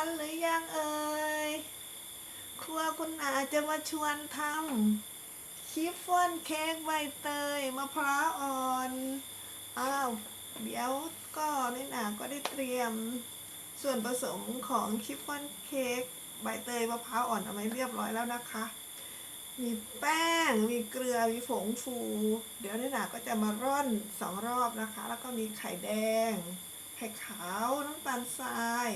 านหรือยังเอ่ย ครัวคุณอาจะมาชวนทำชิฟฟ่อนเค้กใบเตยมะพร้าวอ่อน อ้าว เดี๋ยวก็นี่นาก็ได้เตรียม ส่วนผสมของชิฟฟ่อนเค้กใบเตยมะพร้าวอ่อนเอาไว้เรียบร้อยแล้วนะคะ มีแป้ง มีเกลือ มีผงฟู เดี๋ยวนี่นาก็จะมาร่อนสองรอบนะคะ แล้วก็มีไข่แดง ไข่ขาว น้ำตาลทราย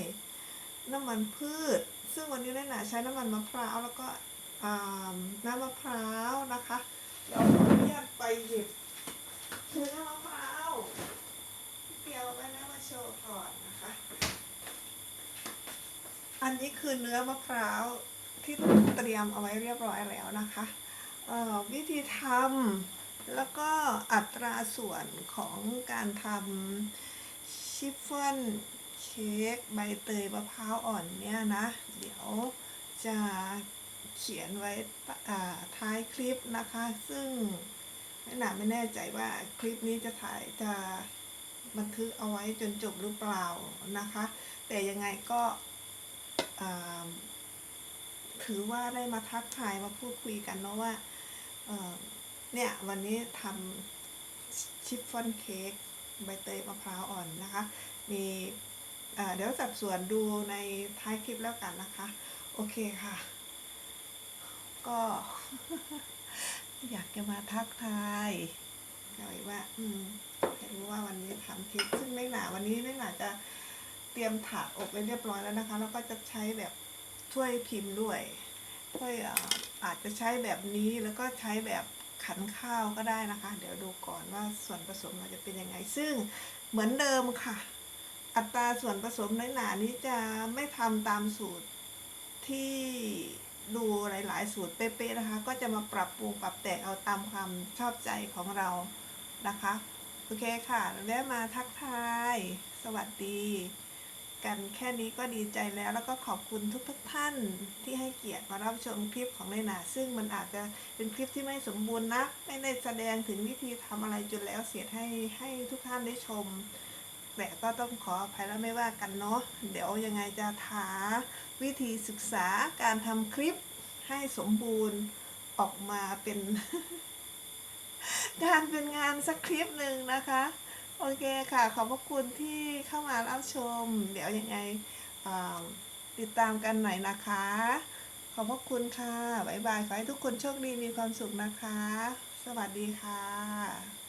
น้ำมันพืช ซึ่งวันนี้เนี่ยนาใช้น้ำมันมะพร้าวแล้วก็อ่าน้ำมะพร้าวนะคะเดี๋ยวขออนุญาตไปหยิบเนื้อมะพร้าวที่เตรียมเอาไว้นะมาโชว์ก่อนนะคะ อันนี้คือเนื้อมะพร้าวที่เตรียมเอาไว้เรียบร้อยแล้วนะคะวิธีทำแล้วก็อัตราส่วนของการทำชิฟเฟ่อน เค้กใบเตยมะพร้าวอ่อนเนี่ยนะ เดี๋ยวจะเขียนไว้ท้ายคลิปนะคะ ซึ่งแม่หนาไม่แน่ใจว่าคลิปนี้จะถ่ายจะบันทึกเอาไว้จนจบหรือเปล่านะคะ แต่ยังไงก็ถือว่าได้มาทักทายมาพูดคุยกันเนาะว่าเนี่ยวันนี้ทำชิฟฟ่อนเค้กใบเตยมะพร้าวอ่อนนะคะ มี เดี๋ยวสัดส่วนดูในท้ายคลิปแล้วกันนะคะ โอเคค่ะ ก็ อยากจะมาทักทายหน่อยว่า อืมให้รู้ว่าวันนี้ทำคลิปซึ่งไม่หนาวันนี้ไม่หนาจะเตรียมถาดอบไว้เรียบร้อยแล้วนะคะ แล้วก็จะใช้แบบถ้วยพิมพ์ด้วยถ้วยอาจจะใช้แบบนี้แล้วก็ใช้แบบขันข้าวก็ได้นะคะ เดี๋ยวดูก่อนว่าส่วนผสมมันจะเป็นยังไง ซึ่งเหมือนเดิมค่ะ อัตราส่วนผสมในหนานี้จะไม่ทำตามสูตรที่ดูหลาย ๆ สูตรเป๊ะๆนะคะ ก็จะมาปรับปรุงปรับแต่งเอาตามความชอบใจของเรานะคะ โอเคค่ะได้วมาทักทาย สวัสดี กันแค่นี้ก็ดีใจแล้ว แล้วก็ขอบคุณทุกทุกๆท่านที่ให้เกียรติมารับชมคลิปของในหนาซึ่งมันอาจจะเป็นคลิปที่ไม่สมบูรณ์นะไม่ได้แสดงถึงวิธีทำอะไรจนแล้วเสียให้ให้ทุกท่านได้ชม แต่ก็ต้องขออภัยแล้วไม่ว่ากันเนาะเดี๋ยวยังไงจะหาวิธีศึกษาการทำคลิปให้สมบูรณ์ออกมาเป็นการเป็นงานสักคลิปหนึ่งนะคะ โอเคค่ะ ขอบพระคุณที่เข้ามารับชม เดี๋ยวยังไงติดตามกันหน่อยนะคะ ขอบพระคุณค่ะ บ๊ายบาย ขอให้ทุกคนโชคดีมีความสุขนะคะ สวัสดีค่ะ